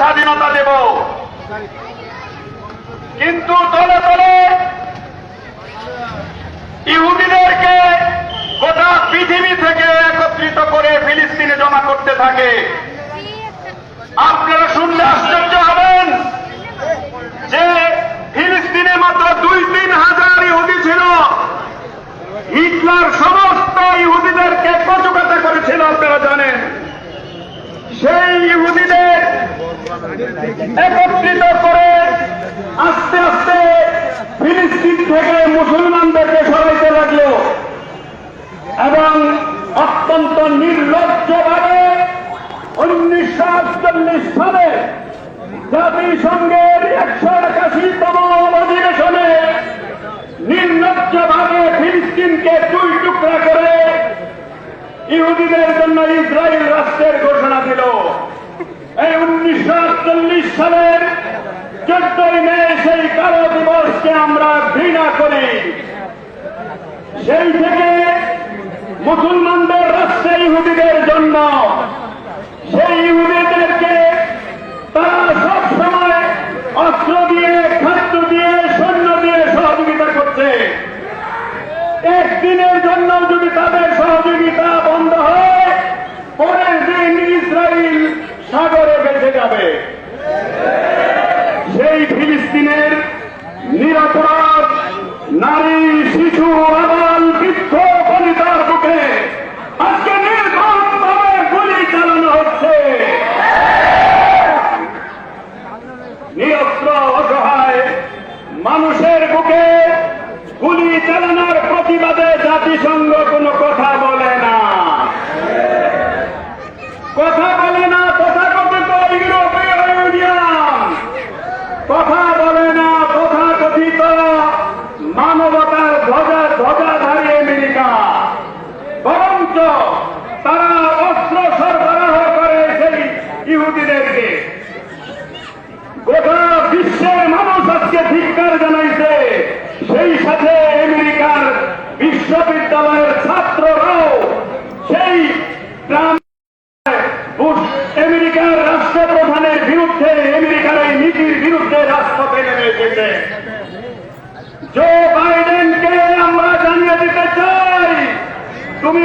স্বাধীনতা দেব। কিন্তু তলে তলে ইহুদিদেরকে গোটা পৃথিবী থেকে একত্রিত করে ফিলিস্তিনে জমা করতে থাকে। আপনারা শুনলে আশ্চর্য হবেন যে ফিলিস্তিনে মাত্র দুই তিন হাজার ইহুদি ছিল। হিটলার সমস্ত ইহুদিদেরকে কচুকাটা করেছিল, আপনারা জানেন সেই ইহুদিদের একত্রিত করে আস্তে আস্তে ফিলিস্তিন থেকে মুসলমানদেরকে সরাইতে লাগল এবং অত্যন্ত নির্লজ্জভাবে উনিশশো আটচল্লিশ সালে জাতিসংঘের একশো একাশিতম অধিবেশনে নির্লজ্জভাবে ফিলিস্তিনকে দুই টুকরা করে ইহুদিদের জন্য ইসরায়েল রাষ্ট্রের ঘোষণা দিল। এই উনিশশো আটচল্লিশ সালের চোদ্দই মে সেই কালো দিবসকে আমরা ঘৃণা করি। সেই থেকে মুসলমানদের রাষ্ট্রে ইহুদিদের জন্য সেই ইহুদিদেরকে তারা সব সময় অস্ত্র দিয়ে, খাদ্য দিয়ে, সৈন্য দিয়ে সহযোগিতা করছে। একদিনের জন্য যদি তাদের সহযোগিতা বন্ধ হয়, পরের দিন ইসরায়েল সাগরে বেঁচে যাবে। সেই ফিলিস্তিনের নিরাপরাধ নারী, শিশু আবাল বৃদ্ধ, বনিতার বুকে আজকে নির্মমভাবে গুলি চালানো হচ্ছে। নিরস্ত্র, অসহায় মানুষের বুকে গুলি চালানোর প্রতিবাদে জাতিসংঘ বরঞ্চ তারা অস্ত্র সরবরাহ করে সেই ইহুদিদেরকে। গোটা বিশ্বের মানুষ আজকে ধিক্কার জানাইছে, সেই সাথে আমেরিকার বিশ্ববিদ্যালয়ের ছাত্ররাও সেই আমেরিকার রাষ্ট্রপ্রধানের বিরুদ্ধে, আমেরিকার এই নীতির বিরুদ্ধে রাজপথে নেমে এসেছে জো বাইডেনকে আমরা জানিয়ে দিতে চাই তুমি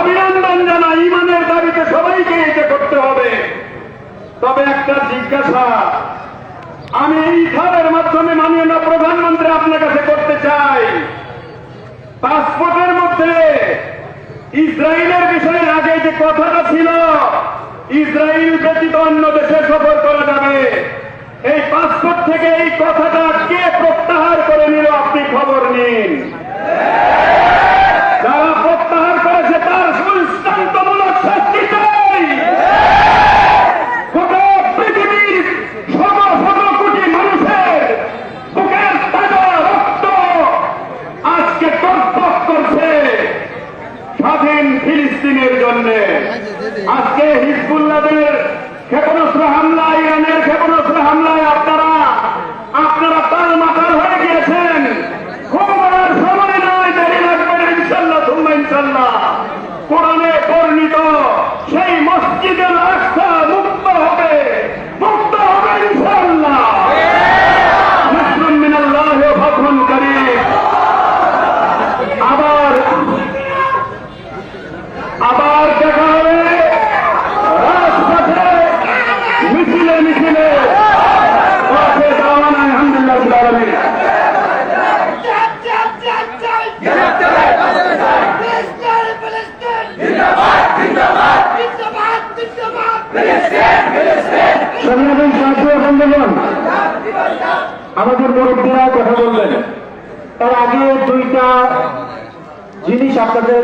অভিনন্দন জানাই, ইমানের দাবিতে সবাইকে এটা করতে হবে। তবে একটা জিজ্ঞাসা, আমি এই খালের মাধ্যমে মাননীয় প্রধানমন্ত্রী আপনার কাছে করতে চাই। পাসপোর্টের মধ্যে ইসরায়েলের বিষয়ে আগে যে কথাটা ছিল, ইসরায়েল ব্যতীত অন্য দেশে সফর করা যাবে। এই পাসপোর্ট থেকে এই কথাটা কে প্রত্যাহার করে নিল, আপনি খবর নিন। যারা প্রত্যাহার করেছে তার সুদৃষ্টান্তমূলক শাস্তি চাই গোটা পৃথিবীর শত শত কোটি মানুষের বুকের তাজা রক্ত আজকে টকবক করছে স্বাধীন ফিলিস্তিনের জন্য আজকে হিজবুল্লাদের ক্ষেপণাস্ত্র হামলা ইরানের ক্ষেপণাস্ত্র হামলায় আপনারা আপনারা তাল মাথার হয়ে গিয়েছেন খুব আর সময় নয় দেরি লাগবে না ইনশাল্লাহ তোমরা ইনশাল্লাহ কোরআনে বর্ণিত সেই মসজিদের রাস্তা মুক্ত হবে। মুক্ত হবে ইনশাল্লাহ আবার আবার মিছিলে স্বাধীনতা সাহায্য আন্দোলন। আমাদের মুরব্বীরা কথা বললেন তার আগে দুইটা জিনিস আপনাদের